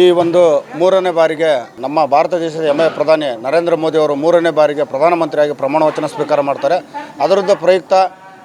ಈ ಒಂದು ಮೂರನೇ ಬಾರಿಗೆ ನಮ್ಮ ಭಾರತ ದೇಶದ ಹೆಮ್ಮೆಯ ಪ್ರಧಾನಿ ನರೇಂದ್ರ ಮೋದಿ ಅವರು ಮೂರನೇ ಬಾರಿಗೆ ಪ್ರಧಾನಮಂತ್ರಿಯಾಗಿ ಪ್ರಮಾಣ ವಚನ ಸ್ವೀಕಾರ ಮಾಡ್ತಾರೆ. ಅದರದ್ದು ಪ್ರಯುಕ್ತ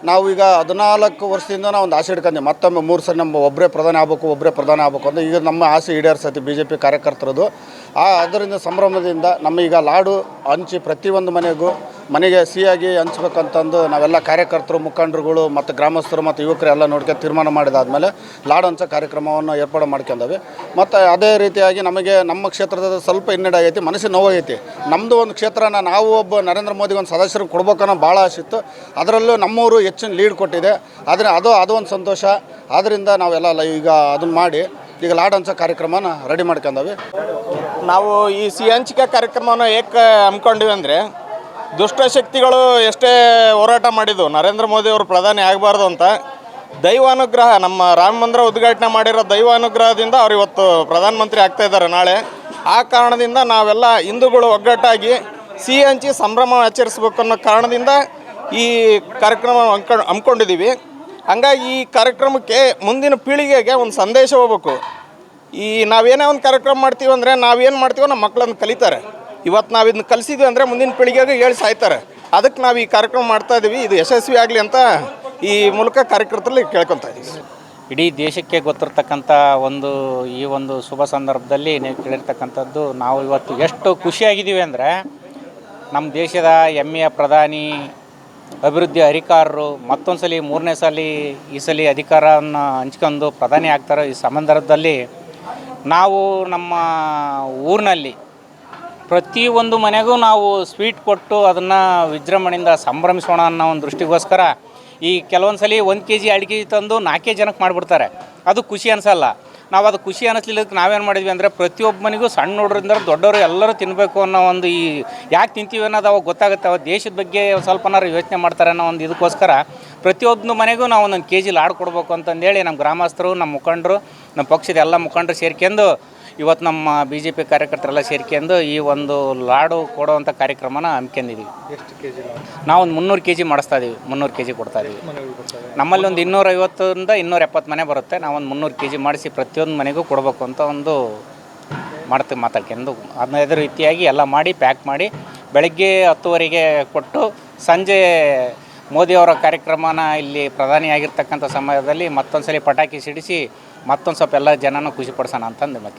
ನಾವು ಈಗ ಹದಿನಾಲ್ಕು ವರ್ಷದಿಂದ ನಾವು ಒಂದು ಆಸೆ ಇಟ್ಕೊಂಡಿ ಮತ್ತೊಮ್ಮೆ ಮೂರು ಸರಿ ನಮ್ಮ ಒಬ್ಬರೇ ಪ್ರಧಾನಿ ಆಗಬೇಕು, ಒಬ್ಬರೇ ಪ್ರಧಾನಿ ಆಗಬೇಕು ಅಂತ ಈಗ ನಮ್ಮ ಆಸೆ ಈಡೇರಿಸತಿ ಬಿ ಜೆ ಪಿ ಕಾರ್ಯಕರ್ತರದು ಆ, ಅದರಿಂದ ಸಂಭ್ರಮದಿಂದ ನಮ್ಮ ಈಗ ಲಾಡು ಹಂಚಿ ಪ್ರತಿಯೊಂದು ಮನೆಗೂ ಮನೆಗೆ ಸಿಹಿಯಾಗಿ ಹಂಚ್ಬೇಕಂತಂದು ನಾವೆಲ್ಲ ಕಾರ್ಯಕರ್ತರು, ಮುಖಂಡರುಗಳು ಮತ್ತು ಗ್ರಾಮಸ್ಥರು ಮತ್ತು ಯುವಕರು ಎಲ್ಲ ನೋಡ್ಕೊಂಡು ತೀರ್ಮಾನ ಮಾಡಿದಾದಮೇಲೆ ಲಾಡ್ ಹಂಚೋ ಕಾರ್ಯಕ್ರಮವನ್ನು ಏರ್ಪಾಡು ಮಾಡ್ಕೊಂಡವೆ. ಮತ್ತು ಅದೇ ರೀತಿಯಾಗಿ ನಮಗೆ ನಮ್ಮ ಕ್ಷೇತ್ರದ ಸ್ವಲ್ಪ ಹಿನ್ನಡೆ ಆಗೈತಿ ಮನಸ್ಸಿನ ನೋವಾಗೈತಿ ನಮ್ಮದು ಒಂದು ಕ್ಷೇತ್ರನ ನಾವು ಒಬ್ಬ ನರೇಂದ್ರ ಮೋದಿಗೆ ಒಂದು ಸದಸ್ಯರಿಗೆ ಕೊಡ್ಬೇಕನ್ನೋ ಭಾಳ ಆಸೆ ಇತ್ತು. ಅದರಲ್ಲೂ ನಮ್ಮವರು ಹೆಚ್ಚಿನ ಲೀಡ್ ಕೊಟ್ಟಿದೆ. ಆದರೆ ಅದು ಅದು ಒಂದು ಸಂತೋಷ. ಆದ್ದರಿಂದ ನಾವೆಲ್ಲ ಈಗ ಅದನ್ನು ಮಾಡಿ ಈಗ ಲಾಡ್ ಹಂಚೋ ಕಾರ್ಯಕ್ರಮನ ರೆಡಿ ಮಾಡ್ಕೊಂಡವಿ. ನಾವು ಈ ಸಿ ಹಂಚಿಕೆ ಕಾರ್ಯಕ್ರಮವನ್ನು ಏಕೆ ಹಮ್ಮಿಕೊಂಡಿವಿ ಅಂದರೆ ದುಷ್ಟಶಕ್ತಿಗಳು ಎಷ್ಟೇ ಹೋರಾಟ ಮಾಡಿದ್ದು ನರೇಂದ್ರ ಮೋದಿ ಅವರು ಪ್ರಧಾನಿ ಆಗಬಾರ್ದು ಅಂತ ದೈವಾನುಗ್ರಹ ನಮ್ಮ ರಾಮ ಮಂದಿರ ಉದ್ಘಾಟನೆ ಮಾಡಿರೋ ದೈವಾನುಗ್ರಹದಿಂದ ಅವ್ರು ಇವತ್ತು ಪ್ರಧಾನಮಂತ್ರಿ ಆಗ್ತಾ ಇದ್ದಾರೆ ನಾಳೆ. ಆ ಕಾರಣದಿಂದ ನಾವೆಲ್ಲ ಹಿಂದೂಗಳು ಒಗ್ಗಟ್ಟಾಗಿ ಸಿಹಿ ಹಂಚಿ ಸಂಭ್ರಮ ಆಚರಿಸ್ಬೇಕು ಅನ್ನೋ ಕಾರಣದಿಂದ ಈ ಕಾರ್ಯಕ್ರಮ ಹಮ್ಕೊಂಡು ಹಂಗಾಗಿ ಈ ಕಾರ್ಯಕ್ರಮಕ್ಕೆ ಮುಂದಿನ ಪೀಳಿಗೆಗೆ ಒಂದು ಸಂದೇಶ ಹೋಗ್ಬೇಕು. ಈ ನಾವೇನೇ ಒಂದು ಕಾರ್ಯಕ್ರಮ ಮಾಡ್ತೀವಿ ಅಂದರೆ ನಾವೇನು ಮಾಡ್ತೀವೋ ನಮ್ಮ ಮಕ್ಕಳನ್ನು ಕಲಿತಾರೆ. ಇವತ್ತು ನಾವು ಇದನ್ನ ಕಲಿಸಿದ್ವಿ ಅಂದರೆ ಮುಂದಿನ ಪೀಳಿಗೆಗೆ ಹೇಳಿ ಸಾಯ್ತಾರೆ. ಅದಕ್ಕೆ ನಾವು ಈ ಕಾರ್ಯಕ್ರಮ ಮಾಡ್ತಾ ಇದ್ದೀವಿ ಇದು ಯಶಸ್ವಿ ಆಗಲಿ ಅಂತ ಈ ಮೂಲಕ ಕಾರ್ಯಕರ್ತರಲ್ಲಿ ಕೇಳ್ಕೊತಾ ಇದ್ದೀವಿ ಇಡೀ ದೇಶಕ್ಕೆ ಗೊತ್ತಿರತಕ್ಕಂಥ ಒಂದು ಈ ಒಂದು ಶುಭ ಸಂದರ್ಭದಲ್ಲಿ ನೀವು ಕೇಳಿರ್ತಕ್ಕಂಥದ್ದು, ನಾವು ಇವತ್ತು ಎಷ್ಟು ಖುಷಿಯಾಗಿದ್ದೀವಿ ಅಂದರೆ ನಮ್ಮ ದೇಶದ ಹೆಮ್ಮೆಯ ಪ್ರಧಾನಿ, ಅಭಿವೃದ್ಧಿ ಅಧಿಕಾರರು ಮತ್ತೊಂದು ಸಲ ಮೂರನೇ ಸಲ ಈ ಸಲ ಅಧಿಕಾರವನ್ನು ಹಂಚ್ಕೊಂಡು ಪ್ರಧಾನಿ ಆಗ್ತಾರೋ. ಈ ಸಂದರ್ಭದಲ್ಲಿ ನಾವು ನಮ್ಮ ಊರಿನಲ್ಲಿ ಪ್ರತಿಯೊಂದು ಮನೆಗೂ ನಾವು ಸ್ವೀಟ್ ಕೊಟ್ಟು ಅದನ್ನು ವಿಜೃಂಭಣೆಯಿಂದ ಸಂಭ್ರಮಿಸೋಣ ಅನ್ನೋ ಒಂದು ದೃಷ್ಟಿಗೋಸ್ಕರ ಈ ಕೆಲವೊಂದು ಸಲ ಒಂದು ಕೆ ಜಿ ಎರಡು ತಂದು ನಾಲ್ಕೇ ಜನಕ್ಕೆ ಮಾಡಿಬಿಡ್ತಾರೆ. ಅದು ಖುಷಿ ಅನಿಸಲ್ಲ. ನಾವು ಅದು ಖುಷಿ ಅನ್ನಿಸ್ಲಿಲ್ಲದಕ್ಕೆ ನಾವೇನು ಮಾಡಿದ್ವಿ ಅಂದರೆ ಪ್ರತಿಯೊಬ್ಬ ಮನೆಗೂ ಸಣ್ಣ ಹುಡುಗರಿಂದ ದೊಡ್ಡವರು ಎಲ್ಲರೂ ತಿನ್ನಬೇಕು ಅನ್ನೋ ಒಂದು ಈ ಯಾಕೆ ತಿಂತೀವಿ ಅನ್ನೋದು ಅವಾಗ ಗೊತ್ತಾಗುತ್ತೆ. ಅವಾಗ ದೇಶದ ಬಗ್ಗೆ ಒಂದು ಸ್ವಲ್ಪನಾರು ಯೋಚನೆ ಮಾಡ್ತಾರೆ ಅನ್ನೋ ಒಂದು ಇದಕ್ಕೋಸ್ಕರ ಪ್ರತಿಯೊಬ್ಬನ ಮನೆಗೂ ನಾವು ಒಂದೊಂದು ಕೆ ಜಿ ಲಾಡು ಕೊಡಬೇಕು ಅಂತಂದೇಳಿ ನಮ್ಮ ಗ್ರಾಮಸ್ಥರು ನಮ್ಮ ಮುಖಂಡರು ನಮ್ಮ ಪಕ್ಷದ ಎಲ್ಲ ಮುಖಂಡರು ಸೇರ್ಕೊಂಡು ಇವತ್ತು ನಮ್ಮ ಬಿ ಜೆ ಪಿ ಕಾರ್ಯಕರ್ತರೆಲ್ಲ ಸೇರ್ಕೊಂಡು ಈ ಒಂದು ಲಾಡು ಕೊಡುವಂಥ ಕಾರ್ಯಕ್ರಮನ ಹಮ್ಮಿಕೊಂಡಿದ್ದೀವಿ ನಾವು ಒಂದು ಮುನ್ನೂರು ಕೆ ಜಿ ಮಾಡಿಸ್ತಾ ಇದೀವಿ ಮುನ್ನೂರು ಕೆ ಜಿ ಕೊಡ್ತಾ ಇದ್ದೀವಿ ನಮ್ಮಲ್ಲಿ ಒಂದು ಇನ್ನೂರೈವತ್ತರಿಂದ ಇನ್ನೂರ ಎಪ್ಪತ್ತು ಮನೆ ಬರುತ್ತೆ. ನಾವು ಒಂದು ಮುನ್ನೂರು ಕೆ ಜಿ ಮಾಡಿಸಿ ಪ್ರತಿಯೊಂದು ಮನೆಗೂ ಕೊಡಬೇಕು ಅಂತ ಒಂದು ಮಾಡ್ತೀವಿ ಮಾತಾಡ್ಕೊಂಡು ಅದೇ ರೀತಿಯಾಗಿ ಎಲ್ಲ ಮಾಡಿ ಪ್ಯಾಕ್ ಮಾಡಿ ಬೆಳಗ್ಗೆ ಹತ್ತುವರೆಗೆ ಕೊಟ್ಟು ಸಂಜೆ ಮೋದಿಯವರ ಕಾರ್ಯಕ್ರಮನ ಇಲ್ಲಿ ಪ್ರಧಾನಿಯಾಗಿರ್ತಕ್ಕಂಥ ಸಮಯದಲ್ಲಿ ಮತ್ತೊಂದು ಸಲ ಪಟಾಕಿ ಸಿಡಿಸಿ ಮತ್ತೊಂದು ಸ್ವಲ್ಪ ಎಲ್ಲ ಜನನೂ ಖುಷಿಪಡಿಸೋಣ ಅಂತಂದು ಮತ್ತೆ